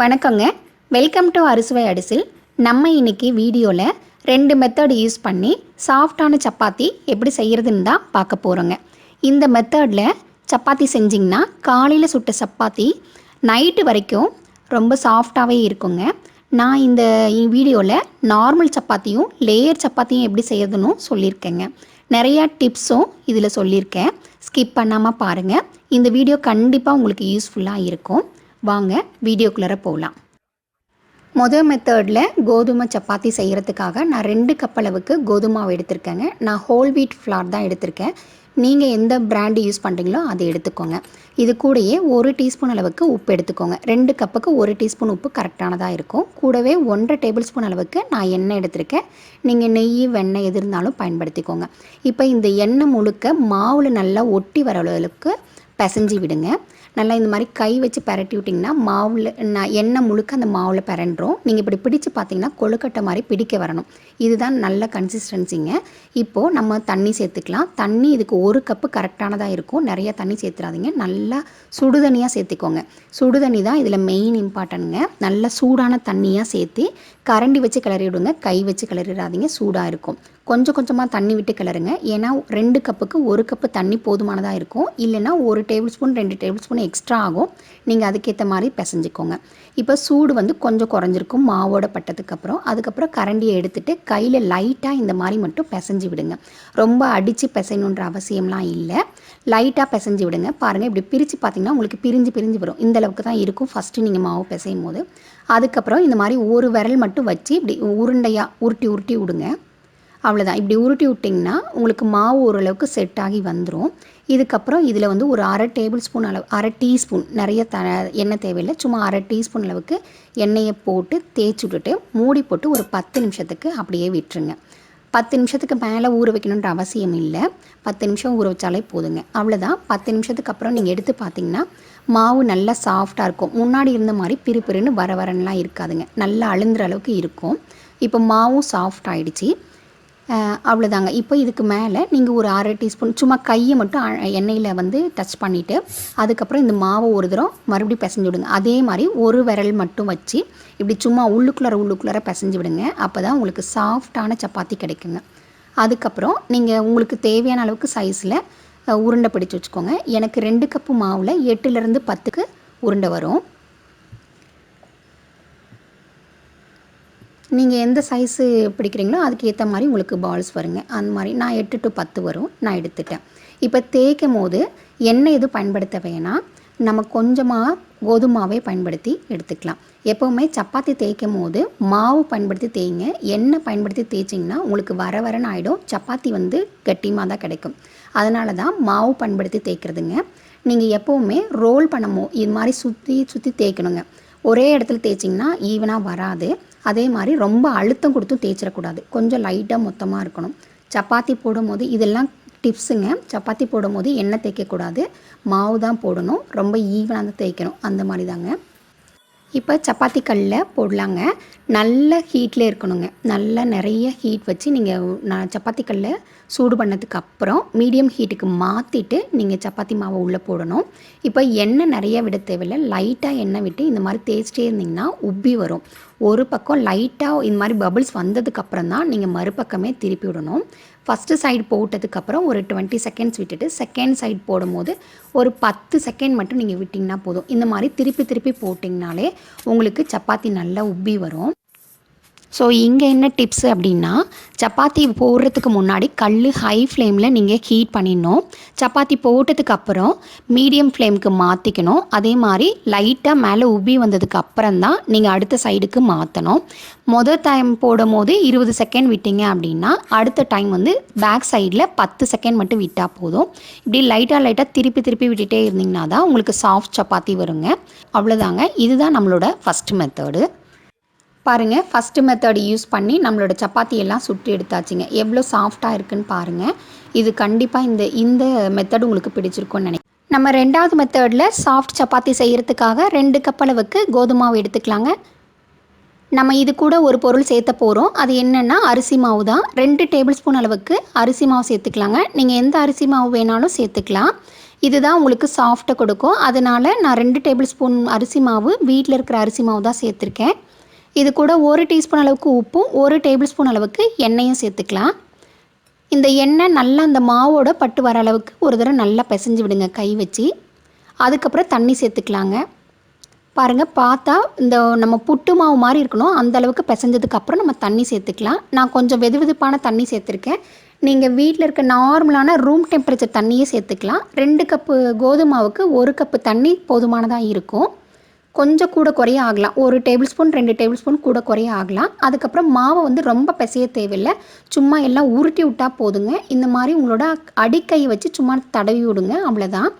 வணக்கங்க. Welcome to அறுசுவை அடிசில். நம்ம இன்னைக்கு வீடியோவில் ரெண்டு மெத்தட் யூஸ் பண்ணி சாஃப்டான சப்பாத்தி எப்படி செய்கிறதுன்னு தான் பார்க்க போகிறோங்க இந்த மெத்தடில் சப்பாத்தி செஞ்சிங்கன்னா காலையில் சுட்ட சப்பாத்தி நைட்டு வரைக்கும் ரொம்ப சாஃப்டாகவே இருக்குங்க. நான் இந்த வீடியோவில் நார்மல் சப்பாத்தியும் லேயர் சப்பாத்தியும் எப்படி செய்யறதுன்னு சொல்லியிருக்கேங்க. நிறையா டிப்ஸும் இதில் சொல்லியிருக்கேன். ஸ்கிப் பண்ணாமல் பாருங்கள் இந்த வீடியோ கண்டிப்பாக உங்களுக்கு யூஸ்ஃபுல்லாக இருக்கும். வாங்க வீடியோக்குள்ளார போகலாம் மொதல் மெத்தடில் கோதுமை சப்பாத்தி செய்கிறதுக்காக நான் ரெண்டு கப் அளவுக்கு கோதுமாவை எடுத்திருக்கேங்க. நான் ஹோல் வீட் ஃப்ளார் தான் எடுத்திருக்கேன். நீங்கள் எந்த பிராண்டு யூஸ் பண்ணுறீங்களோ அதை எடுத்துக்கோங்க. இது கூடயே ஒரு டீஸ்பூன் அளவுக்கு உப்பு எடுத்துக்கோங்க. ரெண்டு கப்புக்கு ஒரு டீஸ்பூன் உப்பு கரெக்டானதாக இருக்கும். கூடவே ஒன்றரை டேபிள் ஸ்பூன் அளவுக்கு நான் எண்ணெய் எடுத்திருக்கேன். நீங்கள் நெய் வெண்ணெய் எது இருந்தாலும் பயன்படுத்திக்கோங்க. இப்போ இந்த எண்ணெய் முழுக்க மாவில் நல்லா ஒட்டி வர அளவுக்கு பிசைஞ்சு விடுங்க. நல்லா இந்த மாதிரி கை வச்சு பரட்டி விட்டிங்கன்னா மாவில் நான் எண்ணெய் முழுக்க அந்த மாவில் பரண்டுரும். நீங்கள் இப்படி பிடிச்சு பார்த்தீங்கன்னா கொழுக்கட்டை மாதிரி பிடிக்க வரணும். இதுதான் நல்ல கன்சிஸ்டன்சிங்க இப்போது நம்ம தண்ணி சேர்த்துக்கலாம். தண்ணி இதுக்கு ஒரு கப்பு கரெக்டானதாக இருக்கும். நிறைய தண்ணி சேர்த்துறாதீங்க. நல்லா சுடுதண்ணியாக சேர்த்துக்கோங்க. சுடுதண்ணி தான் இதில் மெயின் இம்பார்ட்டன்ங்க நல்ல சூடான தண்ணியாக சேர்த்து கரண்டி வச்சு கிளறி விடுங்க கை வச்சு கிளறிடாதீங்க சூடாக இருக்கும். கொஞ்சம் கொஞ்சமாக தண்ணி விட்டு கிளறுங்க. ஏன்னா ரெண்டு கப்புக்கு ஒரு கப்பு தண்ணி போதுமானதாக இருக்கும். இல்லைன்னா ஒரு டேபிள் ஸ்பூன் ரெண்டு டேபிள் ஸ்பூன் எக்ஸ்ட்ரா ஆகும். நீங்கள் அதுக்கேற்ற மாதிரி பிசைஞ்சுக்கோங்க. இப்போ சூடு வந்து கொஞ்சம் குறைஞ்சிருக்கும் மாவோட பட்டதுக்கப்புறம் அதுக்கப்புறம் கரண்டியை எடுத்துகிட்டு கையில் லைட்டாக இந்த மாதிரி மட்டும் பிசைஞ்சு விடுங்க. ரொம்ப அடித்து பிசையணுன்ற அவசியம்லாம் இல்லை. லைட்டாக பிசைஞ்சு விடுங்க. பாருங்கள் இப்படி பிரித்து பார்த்தீங்கன்னா உங்களுக்கு பிரிஞ்சு பிரிஞ்சு வரும். இந்த அளவுக்கு தான் இருக்கும். ஃபஸ்ட்டு நீங்கள் மாவு பிசையும் போது அதுக்கப்புறம் இந்த மாதிரி ஒரு விரல் மட்டும் வச்சு இப்படி உருண்டையாக உருட்டி உருட்டி விடுங்க. அவ்வளோதான் இப்படி உருட்டி விட்டிங்கன்னா உங்களுக்கு மாவு ஓரளவுக்கு செட் ஆகி வந்துடும் இதுக்கப்புறம் இதில் வந்து ஒரு அரை டேபிள் ஸ்பூன் அளவு அரை டீஸ்பூன் நிறைய த எண்ணெய் தேவையில்லை. சும்மா அரை டீஸ்பூன் அளவுக்கு எண்ணெயை போட்டு தேய்ச்சி விட்டுட்டு மூடி போட்டு ஒரு பத்து நிமிஷத்துக்கு அப்படியே விட்டுருங்க. பத்து நிமிஷத்துக்கு மேலே ஊற வைக்கணுன்ற அவசியம் இல்லை. பத்து நிமிஷம் ஊற வச்சாலே போதுங்க. அவ்வளோதான் பத்து நிமிஷத்துக்கு அப்புறம் நீங்கள் எடுத்து பார்த்தீங்கன்னா மாவு நல்லா சாஃப்டாக இருக்கும். முன்னாடி இருந்த மாதிரி பிறு பிறுன்னு வர வரன்லாம் இருக்காதுங்க. நல்லா அழுந்துற அளவுக்கு இருக்கும். இப்போ மாவும் சாஃப்ட் ஆகிடுச்சி அவ்வளோதாங்க இப்போ இதுக்கு மேலே நீங்கள் ஒரு அரை டீஸ்பூன் சும்மா கையை மட்டும் எண்ணெயில் வந்து டச் பண்ணிவிட்டு அதுக்கப்புறம் இந்த மாவை ஒரு தரம் மறுபடியும் பிசைஞ்சு விடுங்க. அதே மாதிரி ஒரு விரல் மட்டும் வச்சு இப்படி சும்மா உள்ளுக்குள்ளார உள்ளுக்குள்ளார பிசைஞ்சு விடுங்க. அப்போ தான் உங்களுக்கு சாஃப்டான சப்பாத்தி கிடைக்குங்க. அதுக்கப்புறம் நீங்கள் உங்களுக்கு தேவையான அளவுக்கு சைஸில் உருண்டை பிடிச்சி வச்சுக்கோங்க. எனக்கு ரெண்டு கப்பு மாவில் எட்டுலேருந்து பத்துக்கு உருண்டை வரும். நீங்கள் எந்த சைஸு பிடிக்கிறீங்களோ அதுக்கேற்ற மாதிரி உங்களுக்கு பால்ஸ் வருங்க. அந்த மாதிரி நான் எட்டு டு பத்து வரும். நான் எடுத்துட்டேன். இப்போ தேய்க்கும் போது எண்ணெய் எதுவும் பயன்படுத்த வேணாம். நம்ம கொஞ்சமாக கோதுமாவே பயன்படுத்தி எடுத்துக்கலாம். எப்போவுமே சப்பாத்தி தேய்க்கும் போது மாவு பயன்படுத்தி தேய்ங்க. எண்ணெய் பயன்படுத்தி தேய்ச்சிங்கன்னா உங்களுக்கு வர வரன்னு ஆகிடும் சப்பாத்தி வந்து கட்டியமாக தான் கிடைக்கும். அதனால தான் மாவு பயன்படுத்தி தேய்க்கிறதுங்க. நீங்கள் எப்போவுமே ரோல் பண்ணமோ இது மாதிரி சுற்றி சுற்றி தேய்க்கணுங்க. ஒரே இடத்துல தேய்ச்சிங்கன்னா ஈவனாக வராது. அதே மாதிரி ரொம்ப அழுத்தம் கொடுத்தும் தேய்ச்சிடக்கூடாது. கொஞ்சம் லைட்டாக மொத்தமாக இருக்கணும். சப்பாத்தி போடும்போது இதெல்லாம் டிப்ஸுங்க சப்பாத்தி போடும்போது எண்ணெய் தேய்க்கக்கூடாது. மாவு தான் போடணும். ரொம்ப ஈவனாக தான் தேய்க்கணும். அந்த மாதிரி தாங்க. இப்போ சப்பாத்தி கல்லில் போடலாங்க. நல்ல ஹீட்டில் இருக்கணுங்க. நல்ல நிறைய ஹீட் வச்சு நீங்கள் நான் சப்பாத்தி கல்லில் சூடு பண்ணதுக்கு அப்புறம் மீடியம் ஹீட்டுக்கு மாற்றிட்டு நீங்கள் சப்பாத்தி மாவை உள்ளே போடணும். இப்போ எண்ணெய் நிறைய விட தேவையில்லை. லைட்டாக எண்ணெய் விட்டு இந்த மாதிரி தேய்ச்சிட்டே இருந்திங்கன்னா உப்பி வரும். ஒரு பக்கம் லைட்டாக இந்த மாதிரி பபிள்ஸ் வந்ததுக்கப்புறம் தான் நீங்கள் மறுபக்கமே திருப்பி விடணும். ஃபஸ்ட்டு சைடு போட்டதுக்கப்புறம் ஒரு டுவெண்ட்டி செகண்ட்ஸ் விட்டுட்டு செகண்ட் சைடு போடும்போது ஒரு பத்து செகண்ட் மட்டும் நீங்கள் விட்டிங்கன்னா போதும். இந்த மாதிரி திருப்பி திருப்பி போட்டிங்கனாலே உங்களுக்கு சப்பாத்தி நல்லா உப்பி வரும். ஸோ இங்கே என்ன டிப்ஸ் அப்படின்னா சப்பாத்தி போடுறதுக்கு முன்னாடி கல் ஹை ஃப்ளேமில் நீங்கள் ஹீட் பண்ணிடணும். சப்பாத்தி போட்டதுக்கு அப்புறம் மீடியம் ஃப்ளேமுக்கு மாற்றிக்கணும் அதே மாதிரி லைட்டாக மேலே உபி வந்ததுக்கு அப்புறம் தான் நீங்கள் அடுத்த சைடுக்கு மாற்றணும் மொதல் டைம் போடும் போது இருபது செகண்ட் விட்டீங்க அப்படின்னா அடுத்த டைம் வந்து பேக் சைடில் பத்து செகண்ட் மட்டும் விட்டால் போதும். இப்படி லைட்டாக லைட்டாக திருப்பி திருப்பி விட்டுட்டே இருந்தீங்கன்னா தான் உங்களுக்கு சாஃப்ட் சப்பாத்தி வருங்க. அவ்வளோதாங்க இதுதான் நம்மளோட ஃபஸ்ட் மெத்தடு பாருங்கள் ஃபஸ்ட்டு மெத்தட் யூஸ் பண்ணி நம்மளோட சப்பாத்தி எல்லாம் சுட்டு எடுத்தாச்சுங்க. எவ்வளோ சாஃப்டாக இருக்குன்னு பாருங்கள் இது கண்டிப்பாக இந்த இந்த மெத்தட் உங்களுக்கு பிடிச்சிருக்கும்னு நினைக்கிறேன். நம்ம ரெண்டாவது மெத்தடில் சாஃப்ட் சப்பாத்தி செய்கிறதுக்காக ரெண்டு கப் அளவுக்கு கோதுமாவு எடுத்துக்கலாங்க. நம்ம இது கூட ஒரு பொருள் சேர்த்த போகிறோம் அது என்னென்னா அரிசி மாவு தான். ரெண்டு டேபிள் ஸ்பூன் அளவுக்கு அரிசி மாவு சேர்த்துக்கலாங்க. நீங்கள் எந்த அரிசி மாவு வேணாலும் சேர்த்துக்கலாம். இதுதான் உங்களுக்கு சாஃப்ட்டை கொடுக்கும். அதனால் நான் ரெண்டு டேபிள் ஸ்பூன் அரிசி மாவு வீட்டில் இருக்கிற அரிசி மாவு தான் சேர்த்துருக்கேன். இது கூட ஒரு டீஸ்பூன் அளவுக்கு உப்பும் ஒரு டேபிள் ஸ்பூன் அளவுக்கு எண்ணெயும் சேர்த்துக்கலாம். இந்த எண்ணெய் நல்லா அந்த மாவோட பட்டு வர அளவுக்கு ஒரு தடவை நல்லா பிசைஞ்சு விடுங்க கை வச்சு. அதுக்கப்புறம் தண்ணி சேர்த்துக்கலாங்க. பாருங்கள் பார்த்தா இந்த நம்ம புட்டு மாவு மாதிரி இருக்கணும். அந்த அளவுக்கு பிசைஞ்சதுக்கு அப்புறம் நம்ம தண்ணி சேர்த்துக்கலாம். நான் கொஞ்சம் வெது வெதுப்பான தண்ணி சேர்த்துருக்கேன். நீங்கள் வீட்டில் இருக்க நார்மலான ரூம் டெம்பரேச்சர் தண்ணியே சேர்த்துக்கலாம். ரெண்டு கப்பு கோதுமாவுக்கு ஒரு கப்பு தண்ணி போதுமானதாக இருக்கும். கொஞ்சம் கூட குறைய ஆகலாம். ஒரு டேபிள் ஸ்பூன் ரெண்டு டேபிள் ஸ்பூன் கூட குறைய ஆகலாம். அதுக்கப்புறம் மாவை வந்து ரொம்ப பிசைய தேவையில்லை. சும்மா எல்லாம் உருட்டி விட்டால் போதுங்க. இந்த மாதிரி உங்களோட அடிக்கையை வச்சு சும்மா தடவி விடுங்க. அவ்வளோதான்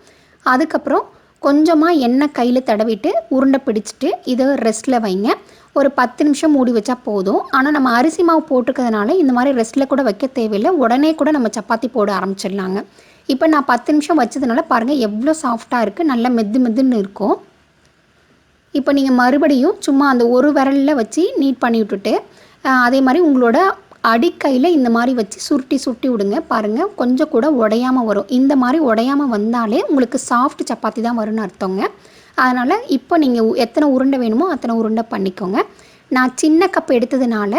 அதுக்கப்புறம் கொஞ்சமாக எண்ணெய் கையில் தடவிட்டு உருண்டை பிடிச்சிட்டு இதை ரெஸ்ட்டில் வைங்க. ஒரு பத்து நிமிஷம் மூடி வச்சா போதும். ஆனால் நம்ம அரிசி மாவு போட்டிருக்கிறதுனால இந்த மாதிரி ரெஸ்ட்டில் கூட வைக்க தேவையில்லை. உடனே கூட நம்ம சப்பாத்தி போட ஆரம்பிச்சிடலாங்க. இப்போ நான் பத்து நிமிஷம் வச்சதுனால பாருங்கள் எவ்வளோ சாஃப்டாக இருக்குது நல்லா மெது மெதுன்னு இருக்கும். இப்போ நீங்கள் மறுபடியும் சும்மா அந்த ஒரு விரலில் வச்சு நீட் பண்ணி விட்டுட்டு அதே மாதிரி உங்களோட அடிக்கையில் இந்த மாதிரி வச்சு சுருட்டி சுருட்டி விடுங்க. பாருங்கள் கொஞ்சம் கூட உடையாமல் வரும். இந்த மாதிரி உடையாமல் வந்தாலே உங்களுக்கு சாஃப்ட் சப்பாத்தி தான் வரும்னு அர்த்தங்க. அதனால் இப்போ நீங்கள் எத்தனை உருண்டை வேணுமோ அத்தனை உருண்டை பண்ணிக்கோங்க. நான் சின்ன கப் எடுத்ததுனால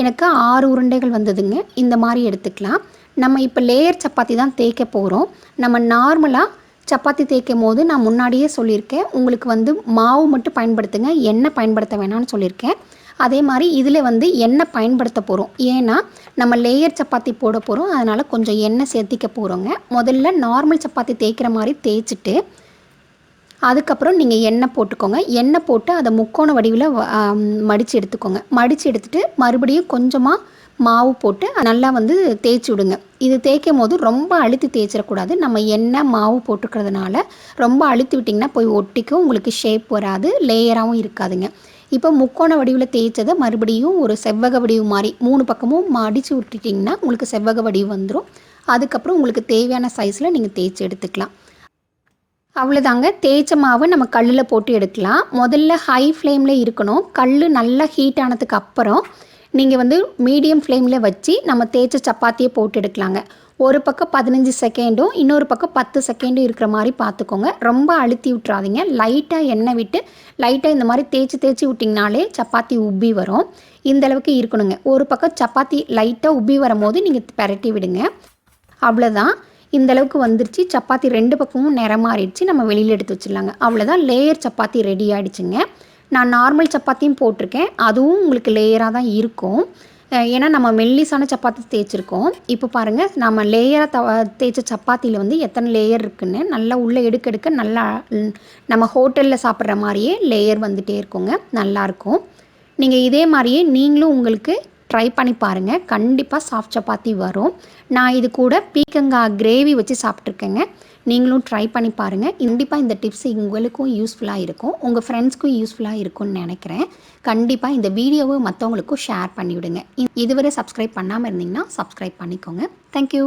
எனக்கு ஆறு உருண்டைகள் வந்ததுங்க. இந்த மாதிரி எடுத்துக்கலாம். நம்ம இப்போ லேயர் சப்பாத்தி தான் தேய்க்க போகிறோம் நம்ம நார்மலாக சப்பாத்தி தேய்க்கும் போது நான் முன்னாடியே சொல்லியிருக்கேன். உங்களுக்கு வந்து மாவு மட்டும் பயன்படுத்துங்க. எண்ணெய் பயன்படுத்த வேணாம்னு சொல்லியிருக்கேன். அதே மாதிரி இதில் வந்து எண்ணெய் பயன்படுத்த போகிறோம் ஏன்னா நம்ம லேயர் சப்பாத்தி போட போகிறோம் அதனால் கொஞ்சம் எண்ணெய் சேர்த்திக்க போகிறோங்க முதல்ல நார்மல் சப்பாத்தி தேய்க்கிற மாதிரி தேய்ச்சிட்டு அதுக்கப்புறம் நீங்கள் எண்ணெய் போட்டுக்கோங்க. எண்ணெய் போட்டு அதை முக்கோண வடிவில் மடித்து எடுத்துக்கோங்க. மடித்து எடுத்துகிட்டு மறுபடியும் கொஞ்சமாக மாவு போட்டு நல்லா வந்து தேய்ச்சி விடுங்க. இது தேய்க்கும் போது ரொம்ப அழுத்தி தேய்ச்சிடக்கூடாது. நம்ம எண்ணெய் மாவு போட்டுக்கிறதுனால ரொம்ப அழுத்தி விட்டிங்கன்னா போய் ஒட்டிக்கும் உங்களுக்கு ஷேப் வராது லேயராகவும் இருக்காதுங்க. இப்போ முக்கோண வடிவில் தேய்ச்சதை மறுபடியும் ஒரு செவ்வக வடிவு மாதிரி மூணு பக்கமும் மடித்து விட்டுட்டிங்கன்னா உங்களுக்கு செவ்வக வடிவு வந்துடும் அதுக்கப்புறம் உங்களுக்கு தேவையான சைஸில் நீங்கள் தேய்ச்சி எடுத்துக்கலாம். அவ்வளோதாங்க தேய்ச்ச மாவை நம்ம கல்லில் போட்டு எடுக்கலாம். முதல்ல ஹை ஃப்ளேமில் இருக்கணும். கல் நல்லா ஹீட் ஆனதுக்கு அப்புறம் நீங்கள் வந்து மீடியம் ஃப்ளேமில் வச்சு நம்ம தேய்ச்ச சப்பாத்தியை போட்டு எடுக்கலாங்க. ஒரு பக்கம் பதினஞ்சு செகண்டும் இன்னொரு பக்கம் பத்து செகண்டும் இருக்கிற மாதிரி பார்த்துக்கோங்க. ரொம்ப அழுத்தி விட்றாதீங்க லைட்டாக எண்ணெய் விட்டு லைட்டாக இந்த மாதிரி தேய்ச்சி தேய்ச்சி விட்டிங்கனாலே சப்பாத்தி உப்பி வரும். இந்தளவுக்கு இருக்கணுங்க. ஒரு பக்கம் சப்பாத்தி லைட்டாக உப்பி வரும்போது நீங்கள் பரட்டி விடுங்க. அவ்வளோதான் இந்த அளவுக்கு வந்துருச்சு. சப்பாத்தி ரெண்டு பக்கமும் நிறமாறிடுச்சு நம்ம வெளியில் எடுத்து வச்சிடலாங்க. அவ்வளோதான் லேயர் சப்பாத்தி ரெடி ஆகிடுச்சுங்க நான் நார்மல் சப்பாத்தியும் போட்டிருக்கேன். அதுவும் உங்களுக்கு லேயராக தான் இருக்கும். ஏன்னா நம்ம மெல்லிசான சப்பாத்தி தேய்ச்சிருக்கோம். இப்போ பாருங்கள் நம்ம லேயராக த தேய்ச்ச சப்பாத்தியில் வந்து எத்தனை லேயர் இருக்குன்னு நல்லா உள்ளே எடுக்க எடுக்க நல்லா நம்ம ஹோட்டலில் சாப்பிட்ற மாதிரியே லேயர் வந்துகிட்டே இருக்குங்க. நல்லாயிருக்கும் நீங்கள் இதே மாதிரியே நீங்களும் உங்களுக்கு ட்ரை பண்ணி பாருங்கள் கண்டிப்பாக சாஃப்ட் சப்பாத்தி வரும். நான் இது கூட பீக்கங்காய் கிரேவி வச்சு சாப்பிட்ருக்கேங்க நீங்களும் ட்ரை பண்ணி பாருங்கள் கண்டிப்பாக இந்த டிப்ஸ் உங்களுக்கும் யூஸ்ஃபுல்லாக இருக்கும். உங்கள் ஃப்ரெண்ட்ஸ்க்கும் யூஸ்ஃபுல்லாக இருக்கும்னு நினைக்கிறேன். கண்டிப்பாக இந்த வீடியோவை மற்றவங்களுக்கும் ஷேர் பண்ணிவிடுங்க. இதுவரை சப்ஸ்கிரைப் பண்ணாமல் இருந்தீங்கன்னா சப்ஸ்கிரைப் பண்ணிக்கோங்க. தேங்க்யூ